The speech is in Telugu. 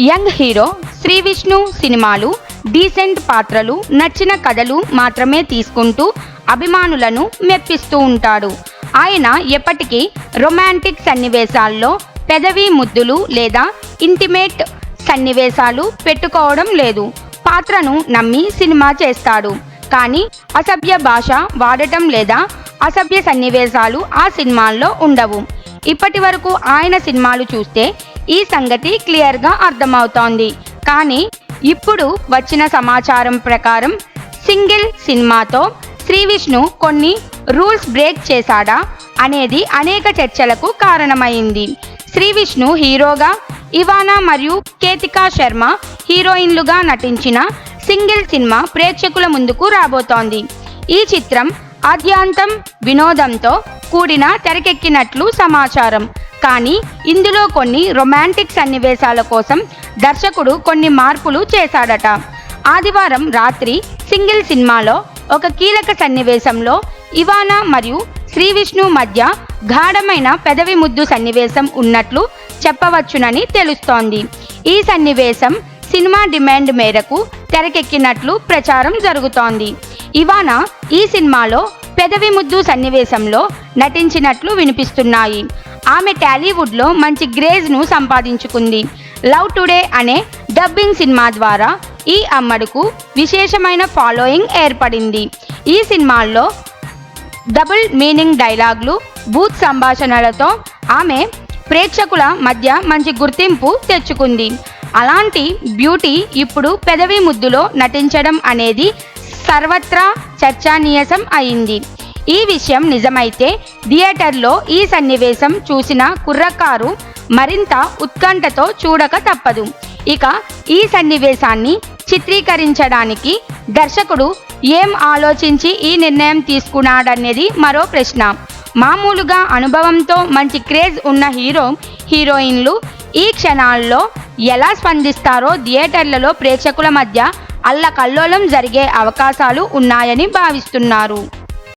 యంగ్ హీరో శ్రీ విష్ణు సినిమాలు డీసెంట్ పాత్రలు నచ్చిన కథలు మాత్రమే తీసుకుంటూ అభిమానులను మెప్పిస్తూ ఉంటాడు. ఆయన ఎప్పటికీ రొమాంటిక్ సన్నివేశాల్లో పెదవి ముద్దులు లేదా ఇంటిమేట్ సన్నివేశాలు పెట్టుకోవడం లేదు. పాత్రను నమ్మి సినిమా చేస్తాడు. కానీ అసభ్య భాష వాడటం లేదా అసభ్య సన్నివేశాలు ఆ సినిమాల్లో ఉండవు. ఇప్పటి వరకు ఆయన సినిమాలు చూస్తే ఈ సంగతి క్లియర్గా అర్థమవుతోంది. కానీ ఇప్పుడు వచ్చిన సమాచారం ప్రకారం సింగిల్ సినిమాతో శ్రీ విష్ణు కొన్ని రూల్స్ బ్రేక్ చేశాడా అనేది అనేక చర్చలకు కారణమైంది. శ్రీ విష్ణు హీరోగా ఇవానా మరియు కేతికా శర్మ హీరోయిన్లుగా నటించిన సింగిల్ సినిమా ప్రేక్షకుల ముందుకు రాబోతోంది. ఈ చిత్రం ఆద్యాంతం వినోదంతో కూడిన తెరకెక్కినట్లు సమాచారం. కానీ ఇందులో కొన్ని రొమాంటిక్ సన్నివేశాల కోసం దర్శకుడు కొన్ని మార్పులు చేశాడట. ఆదివారం రాత్రి సింగిల్ సినిమాలో ఒక కీలక సన్నివేశంలో ఇవానా మరియు శ్రీ విష్ణు మధ్య గాఢమైన పెదవి ముద్దు సన్నివేశం ఉన్నట్లు చెప్పవచ్చునని తెలుస్తోంది. ఈ సన్నివేశం సినిమా డిమాండ్ మేరకు తెరకెక్కినట్లు ప్రచారం జరుగుతోంది. ఇవానా ఈ సినిమాలో పెదవి ముద్దు సన్నివేశంలో నటించినట్లు వినిపిస్తున్నాయి. ఆమె టాలీవుడ్లో మంచి గ్రేజ్ను సంపాదించుకుంది. లవ్ టుడే అనే డబ్బింగ్ సినిమా ద్వారా ఈ అమ్మడుకు విశేషమైన ఫాలోయింగ్ ఏర్పడింది. ఈ సినిమాల్లో డబుల్ మీనింగ్ డైలాగ్లు బూత్ సంభాషణలతో ఆమె ప్రేక్షకుల మధ్య మంచి గుర్తింపు తెచ్చుకుంది. అలాంటి బ్యూటీ ఇప్పుడు పెదవి ముద్దులో నటించడం అనేది సర్వత్రా చర్చానీయసం అయింది. ఈ విషయం నిజమైతే థియేటర్లో ఈ సన్నివేశం చూసిన కుర్రకారు మరింత ఉత్కంఠతో చూడక తప్పదు. ఇక ఈ సన్నివేశాన్ని చిత్రీకరించడానికి దర్శకుడు ఏం ఆలోచించి ఈ నిర్ణయం తీసుకున్నాడనేది మరో ప్రశ్న. మామూలుగా అనుభవంతో మంచి క్రేజ్ ఉన్న హీరో హీరోయిన్లు ఈ క్షణాల్లో ఎలా స్పందిస్తారో థియేటర్లలో ప్రేక్షకుల మధ్య అల్లకల్లోలం జరిగే అవకాశాలు ఉన్నాయని భావిస్తున్నారు.